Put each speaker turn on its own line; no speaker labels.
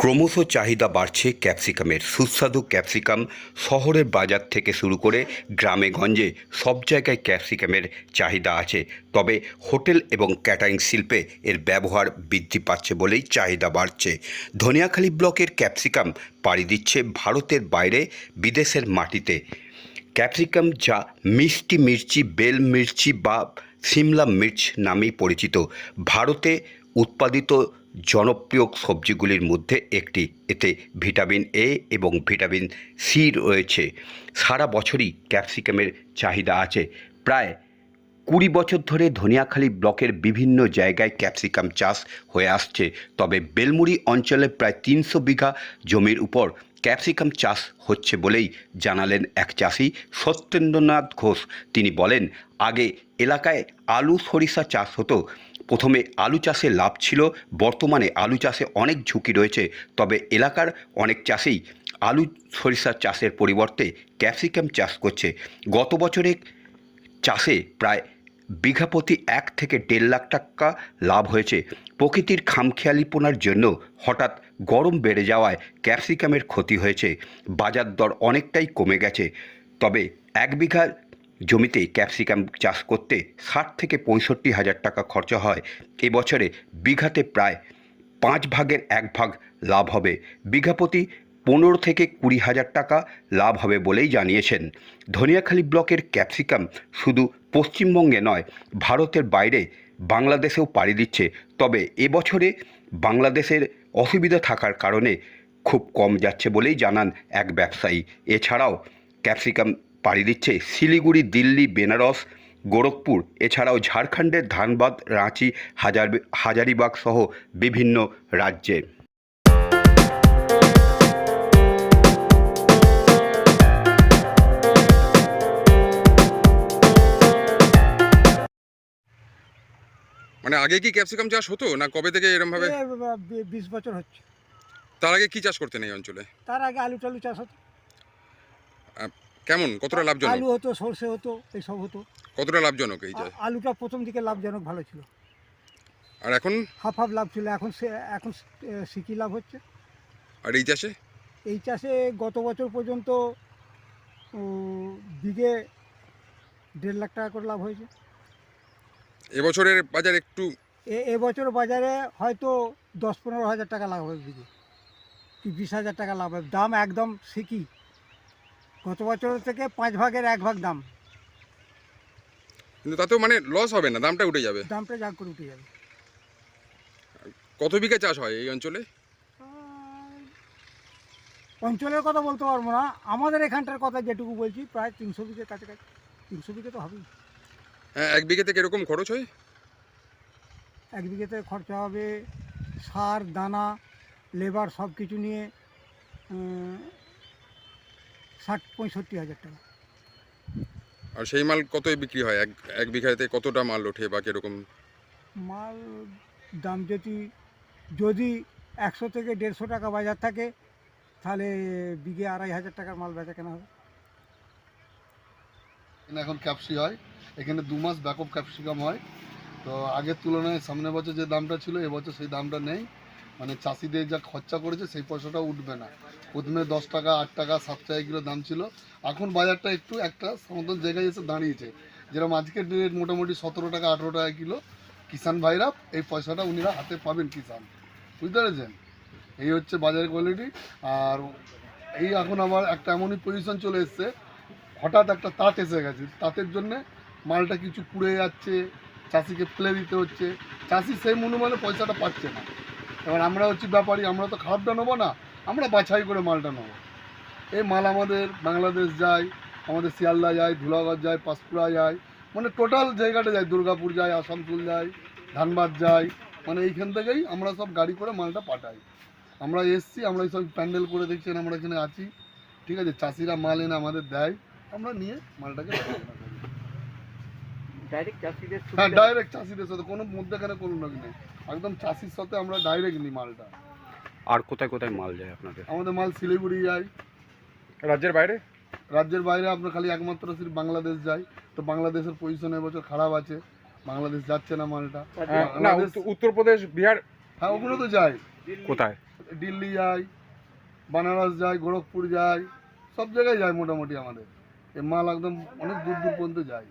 ক্রমশ চাহিদা বাড়ছে ক্যাপসিকামের। সুস্বাদু ক্যাপসিকাম শহরের বাজার থেকে শুরু করে গ্রামে গঞ্জে সব জায়গায় ক্যাপসিকামের চাহিদা আছে। তবে হোটেল এবং ক্যাটারিং শিল্পে এর ব্যবহার বৃদ্ধি পাচ্ছে বলেই চাহিদা বাড়ছে। ধনিয়াখালী ব্লকের ক্যাপসিকাম পাড়ি দিচ্ছে ভারতের বাইরে, বিদেশের মাটিতে। ক্যাপসিকাম যা মিষ্টি মির্চি, বেল মির্চি বা সিমলা মির্চ নামেই পরিচিত। ভারতে উৎপাদিত জনপ্রিয় সবজিগুলির মধ্যে একটি। এতে ভিটামিন এ এবং ভিটামিন সি রয়েছে। সারা বছরই ক্যাপসিকামের চাহিদা আছে। প্রায় কুড়ি বছর ধরে ধনিয়াখালী ব্লকের বিভিন্ন জায়গায় ক্যাপসিকাম চাষ হয়ে আসছে। তবে বেলমুড়ি অঞ্চলে প্রায় তিনশো বিঘা জমির উপর ক্যাপসিকাম চাষ হচ্ছে বলেই জানালেন এক চাষি সত্যেন্দ্রনাথ ঘোষ। তিনি বলেন, আগে এলাকায় আলু সরিষা চাষ হতো প্রথমে আলু চাষে লাভ ছিল, বর্তমানে আলু চাষে অনেক ঝুঁকি রয়েছে। তবে এলাকার অনেক চাষেই আলু সরিষা চাষের পরিবর্তে ক্যাপসিকাম চাষ করছে। গত বছরে চাষে প্রায় বিঘাপতি এক থেকে দেড় লাখ টাকা লাভ হয়েছে। প্রকৃতির খামখেয়ালিপনার জন্য হঠাৎ গরম বেড়ে যাওয়ায় ক্যাপসিকামের ক্ষতি হয়েছে। বাজার দর অনেকটাই কমে গেছে। তবে এক বিঘা জমিতে ক্যাপসিকাম চাষ করতে ষাট থেকে পঁয়ষট্টি হাজার টাকা খরচা হয়। এবছরে বিঘাতে প্রায় পাঁচ ভাগের এক ভাগ লাভ হবে। বিঘাপতি পনেরো থেকে কুড়ি হাজার টাকা লাভ হবে বলেই জানিয়েছেন। ধনিয়াখালী ব্লকের ক্যাপসিকাম শুধু পশ্চিমবঙ্গে নয়, ভারতের বাইরে বাংলাদেশেও পাড়ি দিচ্ছে। তবে এবছরে বাংলাদেশের অসুবিধা থাকার কারণে খুব কম যাচ্ছে বলেই জানান এক ব্যবসায়ী। এছাড়াও ক্যাপসিকাম পাড়ি দিচ্ছে শিলিগুড়ি দিল্লি বেনারস গোরখপুর এছাড়াও ঝাড়খণ্ডের ধানবাদ রাঁচি হাজার হাজারিবাগ সহ বিভিন্ন রাজ্যে।
মানে আগে কি ক্যাপসিকাম চাষ হতো না কবে থেকে এরকম ভাবে?
বিশ বছর হচ্ছে।
তার আগে কি চাষ করতেন এই অঞ্চলে?
তার আগে আলু টালু চাষ হতো।
কেমন? কতটা লাভজনক?
আলু হতো সর্ষে হতো এইসব হতো।
কতটা লাভজনক এই চাষ
আলুটা প্রথম দিকে লাভজনক ভালো ছিল।
আর এখন?
হাফ হাফ লাভ ছিল। এখন সে এখন সিকি লাভ হচ্ছে।
আর এই চাষে?
এই চাষে গত বছর পর্যন্ত বিঘে দেড় লাখ টাকা করে লাভ হয়েছে।
এবছরের বাজার একটু
এবছর বাজারে হয়তো দশ পনেরো হাজার টাকা লাভ হবে বিঘে। কি বিশ হাজার টাকা লাভ হবে। দাম একদম সিকি। গত বছর থেকে পাঁচ ভাগের এক ভাগ দাম।
কিন্তু তাতেও মানে লস হবে না দামটা উঠে যাবে।
দামটা যা করে উঠে যাবে।
কত বিঘা চাষ হয় এই অঞ্চলে?
অঞ্চলের কথা বলতে পারব না। আমাদের এখানটার কথা যেটুকু বলছি প্রায় তিনশো বিঘে কাছাকাছি তিনশো বিঘে তো হবেই।
হ্যাঁ এক বিঘেতে কীরকম খরচ হয়?
এক বিঘেতে খরচা হবে সার দানা লেবার সব কিছু নিয়ে ষাট পঁয়ষট্টি হাজার টাকা।
আর সেই মাল কতই বিক্রি হয়? এক এক বিঘাতে কতটা মাল ওঠে বা কীরকম?
মাল দাম যদি যদি একশো থেকে দেড়শো টাকা বাজার থাকে তাহলে বিঘে আড়াই হাজার টাকার মাল বেচা কেনা হবে।
এখানে এখন ক্যাপসি হয়। এখানে দু মাস ব্যাকআপ ক্যাপসিকাম হয়। তো আগের তুলনায় সামনের বছর যে দামটা ছিল এবছর সেই দামটা নেই। মানে চাষিদের যা খরচা করেছে সেই পয়সাটা উঠবে না। প্রথমে দশ টাকা, আট টাকা, সাত টাকা কিলো দাম ছিল। এখন বাজারটা একটু একটা সমতল জায়গায় এসে দাঁড়িয়েছে। যেরকম আজকের রেট মোটামুটি সতেরো টাকা, আঠেরো টাকা কিলো। কিষান ভাইরা এই পয়সাটা উনিরা হাতে পাবেন কিষান বুঝতে পেরেছেন? এই হচ্ছে বাজারের কোয়ালিটি আর এই এখন আবার একটা এমনই পজিশন চলে এসছে। হঠাৎ একটা তাঁত এসে গেছে। তাঁতের জন্যে মালটা কিছু পুড়ে যাচ্ছে, চাষিকে ফেলে দিতে হচ্ছে। চাষি সেই মনুমানে পয়সাটা পাচ্ছে না। এবার আমরা হচ্ছি ব্যাপারী, আমরা তো খারাপটা নেব না, আমরা বাছাই করে মালটা নেব। এই মাল আমাদের বাংলাদেশ যায়, আমাদের শিয়ালদা যায় ধুলাগড় যায়, পাঁশকুড়া যায় মানে টোটাল জায়গাটা যায়, দুর্গাপুর যায়, আসানসোল যায়, ধানবাদ যায় মানে এইখান থেকেই আমরা সব গাড়ি করে মালটা পাঠাই। আমরা এসছি, আমরা এই সব প্যান্ডেল করে দেখছেন, আমরা এখানে আছি, ঠিক আছে? চাষিরা মাল এনে আমাদের দেয়, আমরা নিয়ে মালটাকে দেখাশোনা করি। হ্যাঁ ডাইরেক্ট চাষিদের সাথে কোনো মধ্যেখানে কোনো লোক নেই। একদম চাষির সাথে আমরা ডাইরেক্ট নিই মালটা।
আর কোথায় কোথায় মাল যায় আপনাদের?
আমাদের মাল শিলিগুড়ি যায়।
রাজ্যের বাইরে?
রাজ্যের বাইরে আপনার খালি একমাত্র শুধু বাংলাদেশ যায় তো বাংলাদেশের পজিশন এবছর খারাপ আছে। বাংলাদেশ যাচ্ছে না মালটা।
হ্যাঁ, না উত্তরপ্রদেশ বিহার?
হ্যাঁ ওগুলো তো যায়।
কোথায়?
দিল্লি যায় বানারস যায় গোরখপুর যায় সব জায়গায় যায় মোটামুটি আমাদের। এ মাল একদম অনেক দূর দূর পর্যন্ত যায়।